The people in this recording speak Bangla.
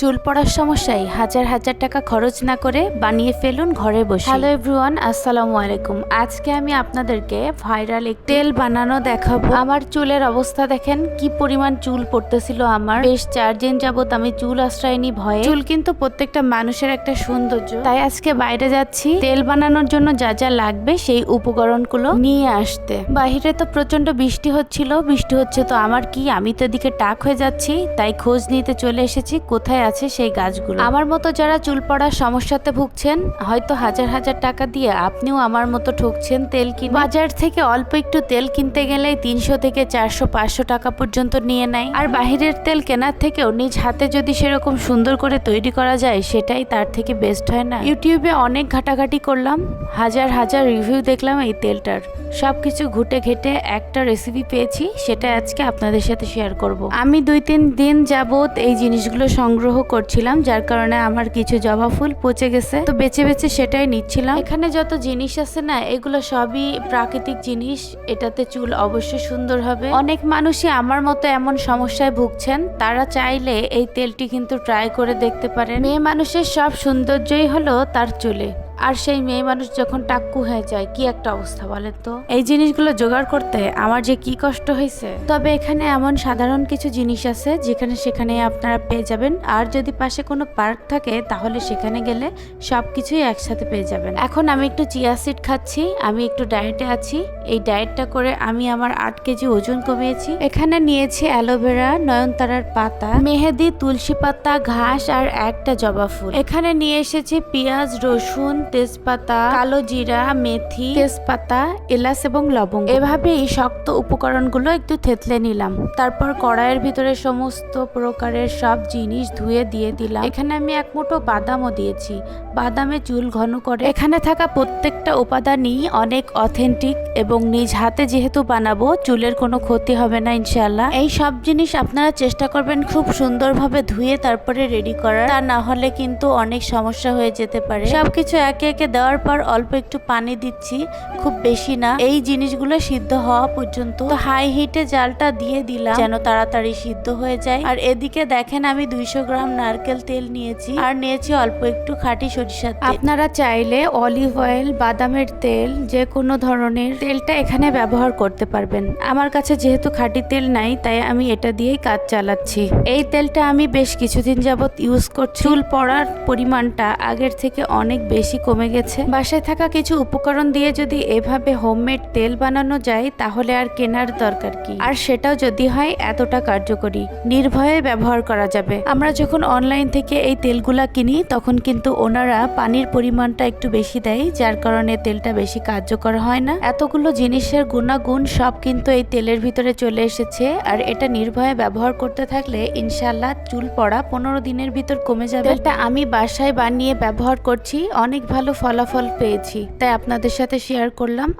চুল পড়ার সমস্যায় হাজার হাজার টাকা খরচ না করে বানিয়ে ফেলুন ঘরে বসে। হ্যালো এভরিওয়ান আসসালামু আলাইকুম। আজকে আমি আপনাদেরকে ভাইরাল এক তেল বানানো দেখাবো। আমার চুলের অবস্থা দেখেন কি পরিমাণ চুল পড়তেছিল আমার। বেশ চার দিন যাবত আমি চুল আশ্রয়নি ভয়ে। চুল কিন্তু প্রত্যেকটা মানুষের একটা সৌন্দর্য। তাই আজকে বাইরে যাচ্ছি। তেল বানানোর জন্য যা যা লাগবে সেই উপকরণগুলো নিয়ে আসতে। বাহিরে তো প্রচণ্ড বৃষ্টি হচ্ছিল। বৃষ্টি হচ্ছে তো আমার কি? আমি তো এদিকে টাক হয়ে যাচ্ছি তাই খোঁজ নিতে চলে এসেছি। কোথায় আছে সেই গাছগুলো। আমার মতো যারা চুল পড়ার সমস্যাতে ভুগছেন, হয়তো হাজার হাজার টাকা দিয়ে আপনিও আমার মতো ঠকছেন তেল কিনে। বাজার থেকে অল্প একটু তেল কিনতে গেলে তিনশো থেকে চারশো, পাঁচশো টাকা পর্যন্ত নিয়ে নেয়। আর বাহিরের তেল কেনার থেকেও নিজ হাতে যদি সেরকম সুন্দর করে তৈরি করা যায়, সেটাই তার থেকে বেস্ট হয় না। ইউটিউবে অনেক ঘাটাঘাটি করলাম, হাজার হাজার রিভিউ দেখলাম এই তেলটার। সবকিছু ঘুটে ঘেটে একটা রেসিপি পেয়েছি, সেটা আজকে আপনাদের সাথে শেয়ার করব। আমি দুই তিন দিন যাবত এই জিনিসগুলো সংগ্রহ করছিলাম, যার কারণে আমার কিছু জবা ফুল পচে গেছে। তো বেছে বেছে সেটাই নিচ্ছিলাম। এখানে যত জিনিস আছে না, এগুলো সবই প্রাকৃতিক জিনিস, এটাতে চুল অবশ্যই সুন্দর হবে। অনেক মানুষই আমার মতো এমন সমস্যায় ভুগছেন, তারা চাইলে এই তেলটি কিন্তু ট্রাই করে দেখতে পারেন। মেয়ে মানুষের সব সৌন্দর্যই হলো তার চুলে। আর সেই মেয়ে মানুষ যখন টাক্কু হয়ে যায় কি একটা অবস্থা বলেন তো? এই জিনিসগুলো জোগাড় করতে আমার যে কি কষ্ট হয়েছে। তবে এখানে এমন সাধারণ কিছু জিনিস আছে যেখানে সেখানে আপনারা পেয়ে যাবেন। আর যদি পাশে কোনো পার্ক থাকে তাহলে সেখানে গেলে সব কিছুই একসাথে পেয়ে যাবেন। এখন আমি একটু চিয়া সিড খাচ্ছি আমি একটু ডায়েটে আছি। এই ডায়েটটা করে আমি আমার আট কেজি ওজন কমিয়েছি। এখানে নিয়েছি অ্যালোভেরা নয়নতারার পাতা মেহেদি তুলসী পাতা ঘাস আর একটা জবা ফুল। এখানে নিয়ে এসেছি পেঁয়াজ রসুন তেজপাতা কালো জিরা মেথি তেজপাতা এলাচ এবং লবঙ্গ। এভাবে এই শক্ত উপকরণগুলো একটু থেতলে নিলাম। তারপর কড়াইয়ের ভিতরে সমস্ত প্রকারের সব জিনিস ধুয়ে দিয়ে দিলাম। এখানে আমি এক মুঠো বাদামও দিয়েছি। বাদামে চুল ঘন করে এখানে থাকা প্রত্যেকটা উপাদানই অনেক অথেন্টিক এবং নিজ হাতে যেহেতু বানাবো চুলের কোনো ক্ষতি হবে না ইনশাল্লাহ এই সব জিনিস আপনারা চেষ্টা করবেন খুব সুন্দরভাবে ধুয়ে তারপরে রেডি করার। তা না হলে কিন্তু অনেক সমস্যা হয়ে যেতে পারে। সবকিছু একে একে দেওয়ার পর অল্প একটু পানি দিচ্ছি, খুব বেশি না। এই জিনিসগুলো সিদ্ধ হওয়া পর্যন্ত হাই হিটে জালটা দিয়ে দিলাম, যেন তাড়াতাড়ি সিদ্ধ হয়ে যায়। আর এদিকে দেখেন আমি দুইশো গ্রাম নারকেল তেল নিয়েছি, আর নিয়েছি অল্প একটু খাঁটি সরিষার আপনারা চাইলে অলিভ অয়েল বাদামের তেল, যে কোনো ধরনের তেলটা এখানে ব্যবহার করতে পারবেন। আমার কাছে যেহেতু খাঁটি তেল নাই, তাই আমি এটা দিয়েই কাজ চালাচ্ছি। এই তেলটা আমি বেশ কিছুদিন যাবত ইউজ করছি। চুল পড়ার পরিমাণটা আগের থেকে অনেক বেশি কমে গেছে। বাসায় থাকা কিছু উপকরণ দিয়ে যদি এভাবে হোমমেড তেল বানানো যায়, তাহলে আর কেনার দরকার কি? আর সেটাও যদি হয়, এতটা কার্যকরী। নির্ভয়ে ব্যবহার করা যাবে। আমরা যখন অনলাইন থেকে এই তেলগুলা কিনি, তখন কিন্তু ওনারা পানির পরিমাণটা একটু বেশি দেয়, যার কারণে তেলটা বেশি কার্যকর হয় না। এতগুলো জিনিসের গুণাগুণ সব কিন্তু এই তেলের ভিতরে চলে এসেছে, আর এটা নির্ভয়ে ব্যবহার করতে থাকলে ইনশাল্লাহ চুল পড়া পনেরো দিনের ভিতর কমে যাবে। তেলটা আমি বাসায় বানিয়ে ব্যবহার করছি, অনেক ভালো ফলাফল পেয়েছি তাই আপনাদের সাথে শেয়ার করলাম।